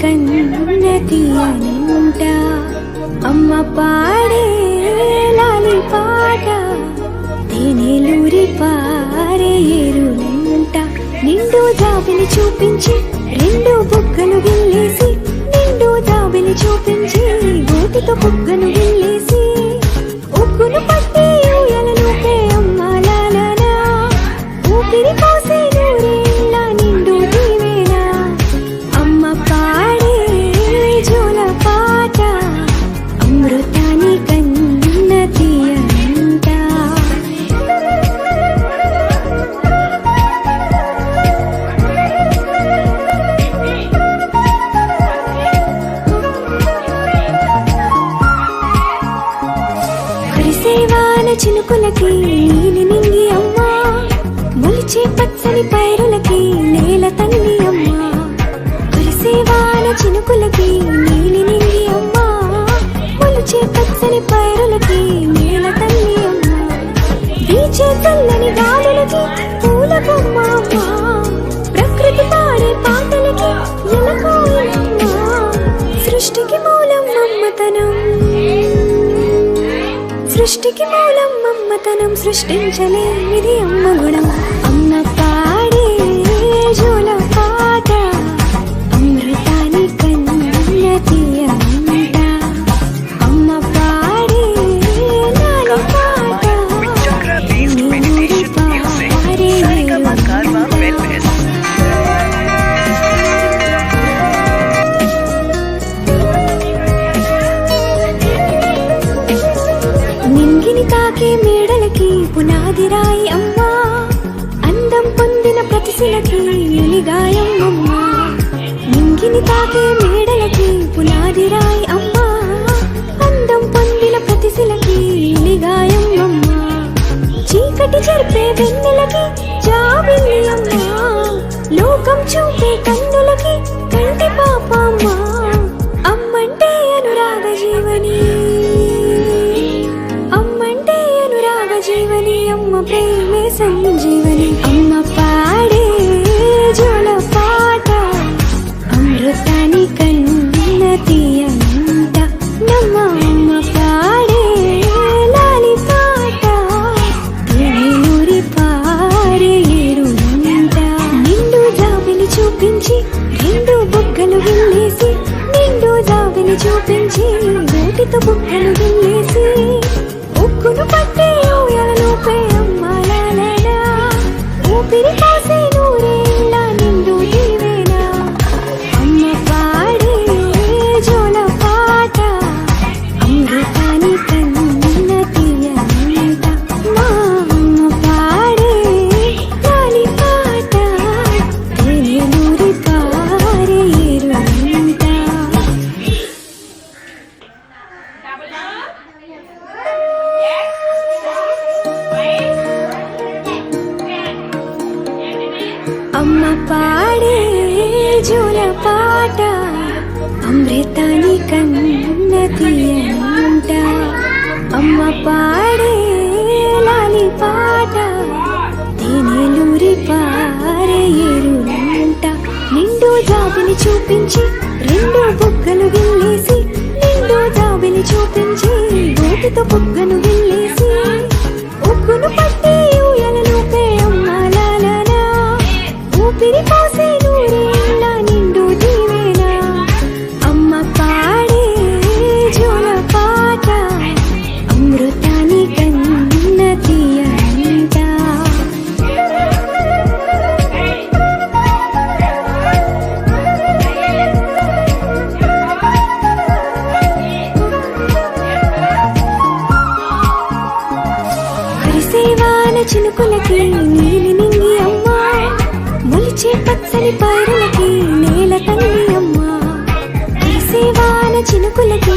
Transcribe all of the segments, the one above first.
కన్నతి అంట అమ్మ పాడే లాలి పాట తేనెలూరి పారే ఏరులంట నిండు జాబిని చూపించి రెండు బుగ్గలు గిల్లేసి నిండు జాబిని చూపించి గోటితో బుగ్గను చినుకులకి నీలి నింగి అమ్మా. మొలిచే పచ్చని పైరులకి నేల తల్లి అమ్మా. కురిసేవాన చినుకులకి సృష్టికి మూలం అమ్మతనం సృష్టించలేమిది అమ్మ గుణం. అమ్మ పాడే నింగిని మేడలకి పునాది రాయి అమ్మా. అందం పొందిన ప్రతిశిలకి ఎలిగాయం అమ్మా. నింగిని తాకే మేడలకి పునాది రాయి అమ్మా. అందం పొందిన ప్రతిశిలకి ఎలిగాయం అమ్మా. చీకటి జరిపే వెన్నెలకి జాబిల్లి అమ్మా. లోకం చూపే కన్నులకి నోటితో బుగ్గలు పాడే జోల పాట అమృతాని కన్న తీయంట అమ్మ పాడే లాలి పాట తేనెలూరి పారే ఏరులంట నిండు జాబిలి చూపించి రెండు బుగ్గలు గిల్లేసి నిండు జాబిలి చూపించి గోటితో బుగ్గను కురిసేవాన చినుకులకి నీలి నింగి అమ్మ. మొలిచే పచ్చని పైరులకి నేల తల్లి అమ్మా. కురిసేవాన చినుకులకి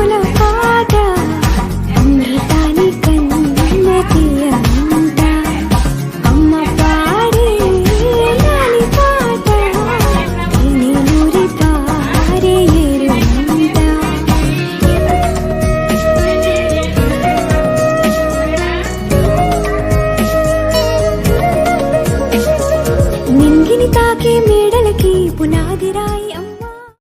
మేడలకి పునాదిరా.